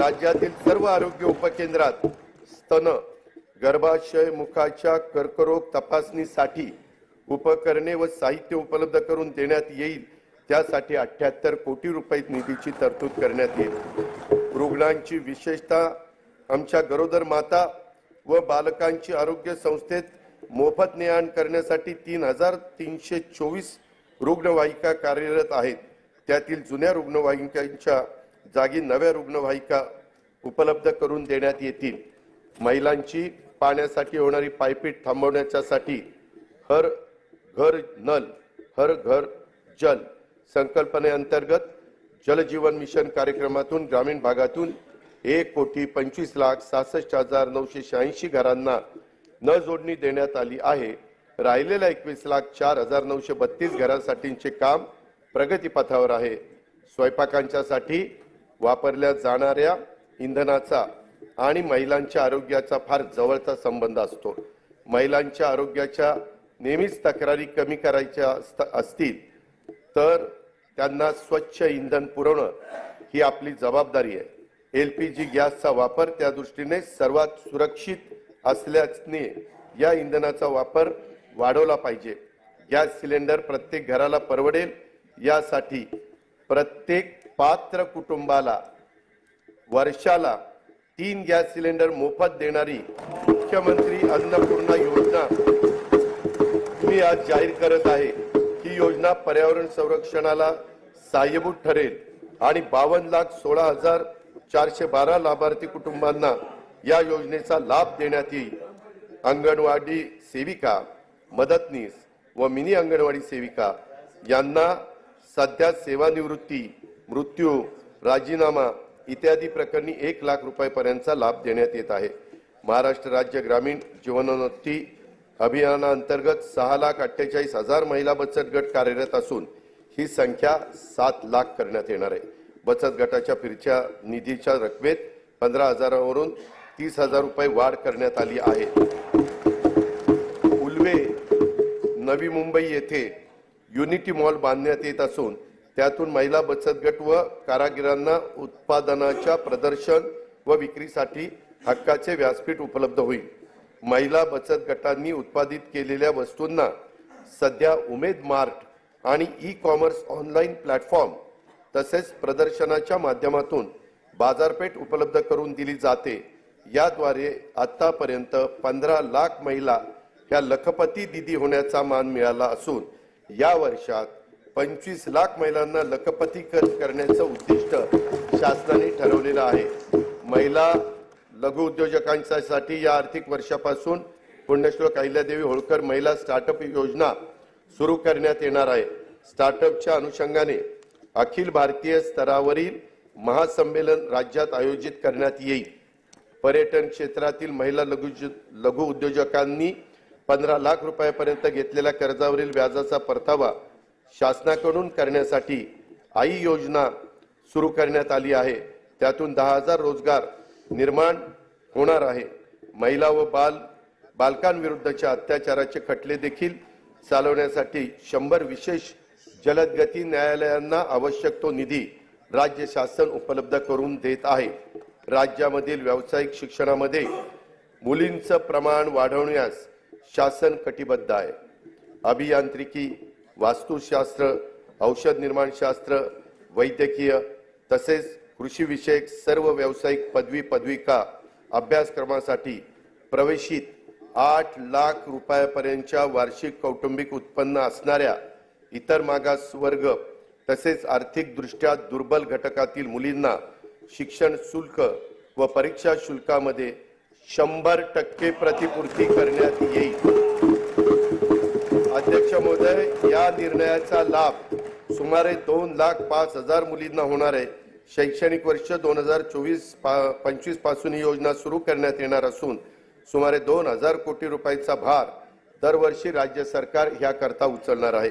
राज्यातील सर्व आरोग्य उपकेंद्रात स्तन गर्भाशय मुखाच्या कर्करोग तपासणीसाठी उपकरणे व साहित्य उपलब्ध करून देण्यात येईल. त्यासाठी अठ्ठ्याहत्तर कोटी रुपये निधीची तरतूद करण्यात येईल. रुग्णांची विशेषतः आमच्या गरोदर माता व बालकांची आरोग्य संस्थेत मोफत ने आण करण्यासाठी तीन हजार तीनशे चोवीस रुग्णवाहिका कार्यरत आहेत. त्यातील जुन्या रुग्णवाहिकांच्या जागी नव्या रुग्णवाहिका उपलब्ध करून देण्यात येतील. महिलांची पाण्यासाठी होणारी पायपीट थांबवण्याच्यासाठी हर घर नल हर घर जल संकल्पनेअंतर्गत जलजीवन मिशन कार्यक्रमातून ग्रामीण भागातून एक कोटी पंचवीस लाख सहासष्ट हजार नऊशे शहाऐंशी घरांना न जोडणी देण्यात आली आहे. राहिलेल्या एकवीस लाख चार हजार नऊशे बत्तीस घरांसाठीचे काम प्रगतीपथावर आहे. स्वयंपाकांच्यासाठी वापरल्या जाणाऱ्या इंधनाचा आणि महिलांच्या आरोग्याचा फार जवळचा संबंध असतो. महिलांच्या आरोग्याच्या नेहमीच तक्रारी कमी करायच्या असतील तर त्यांना स्वच्छ इंधन पुरवणं ही आपली जबाबदारी आहे. एल पी जी गॅसचा वापर त्या दृष्टीने सर्वात सुरक्षित असल्याने या इंधनाचा वापर वाढवला पाहिजे. गॅस सिलेंडर प्रत्येक घराला परवडेल यासाठी प्रत्येक पात्र कुटुंबाला वर्षाला तीन गॅस सिलेंडर मोफत देणारी मुख्यमंत्री अन्नपूर्णा योजना मी आज जाहीर करत आहे. ही योजना पर्यावरण संरक्षणाला सहाय्यभूत ठरेल आणि बावन्न लाख सोळा हजार चारशे बारा लाभार्थी कुटुंबांना या योजनेचा लाभ देण्यात येईल. अंगणवाडी सेविका मदतनीस व मिनी अंगणवाडी सेविका यांना सध्या सेवानिवृत्ती मृत्यू राजीनामा इत्यादी प्रकरणी एक लाख रुपयापर्यंतचा लाभ देण्यात येत आहे. महाराष्ट्र राज्य ग्रामीण जीवनोन्नती अभियानाअंतर्गत सहा लाख अठ्ठेचाळीस हजार महिला बचत गट कार्यरत असून ही संख्या सात लाख करण्यात येणार आहे. बचत गटाच्या फिरच्या निधीच्या रकमेत पंधरा हजारावरून तीस हजार रुपये वाढ करण्यात आली आहे. उल्वे नवी मुंबई येथे युनिटी मॉल बांधण्यात येत असून त्यातून महिला बचत गट व कारागिरांना उत्पादनाच्या प्रदर्शन व विक्रीसाठी हक्काचे व्यासपीठ उपलब्ध होईल. महिला बचत गटांनी उत्पादित केलेल्या वस्तूंना सध्या उमेद मार्ट आणि ई कॉमर्स ऑनलाईन प्लॅटफॉर्म तसेच प्रदर्शनाच्या माध्यमातून बाजारपेठ उपलब्ध करून दिली जाते. याद्वारे आतापर्यंत पंधरा लाख महिला ह्या लखपती दिदी होण्याचा मान मिळाला असून या वर्षात पंचवीस लाख महिलांना लखपती करण्याचं उद्दिष्ट शासनाने ठरवलेलं आहे. महिला लघु उद्योजकांच्यासाठी या आर्थिक वर्षापासून पुण्यश्लोक अहिल्यादेवी होळकर महिला स्टार्टअप योजना सुरू करण्यात येणार आहे. स्टार्टअपच्या अनुषंगाने अखिल भारतीय स्तरावरील महासंमेलन राज्यात आयोजित करण्यात येईल. पर्यटन क्षेत्रातील महिला लघु लघु उद्योजकांनी पंधरा लाख रुपयापर्यंत घेतलेल्या कर्जावरील व्याजाचा परतावा शासनाकडून करण्यासाठी आई योजना सुरू करण्यात आली आहे. त्यातून दहा हजार रोजगार निर्माण होणार आहे. महिला व बाल बालकांविरुद्धच्या अत्याचाराचे खटले देखील चालवण्यासाठी शंभर विशेष जलदगती न्यायालयांना आवश्यक तो निधी राज्य शासन उपलब्ध करून देत आहे. राज्यामधील व्यावसायिक शिक्षणामध्ये मुलींचं प्रमाण वाढवण्यास शासन कटिबद्ध आहे. अभियांत्रिकी वास्तुशास्त्र औषध निर्माणशास्त्र वैद्यकीय तसेच कृषीविषयक सर्व व्यावसायिक पदवी पदविका अभ्यासक्रमासाठी प्रवेशित आठ लाख रुपयापर्यंतच्या वार्षिक कौटुंबिक उत्पन्न असणाऱ्या इतर मागास वर्ग तसेच आर्थिकदृष्ट्या दुर्बल घटकातील मुलींना शिक्षण शुल्क व परीक्षा शुल्कामध्ये शंभर टक्के प्रतिपूर्ती करण्यात येईल. अध्यक्ष महोदय या निर्णयाचा लाभ सुमारे दोन लाख पाच हजार मुलींना होणार आहे. शैक्षणिक वर्ष दोन हजार चोवीस पंचवीसपासून ही योजना सुरू करण्यात येणार असून सुमारे दोन हजार कोटी रुपयाचा भार दरवर्षी राज्य सरकार ह्याकरता उचलणार आहे.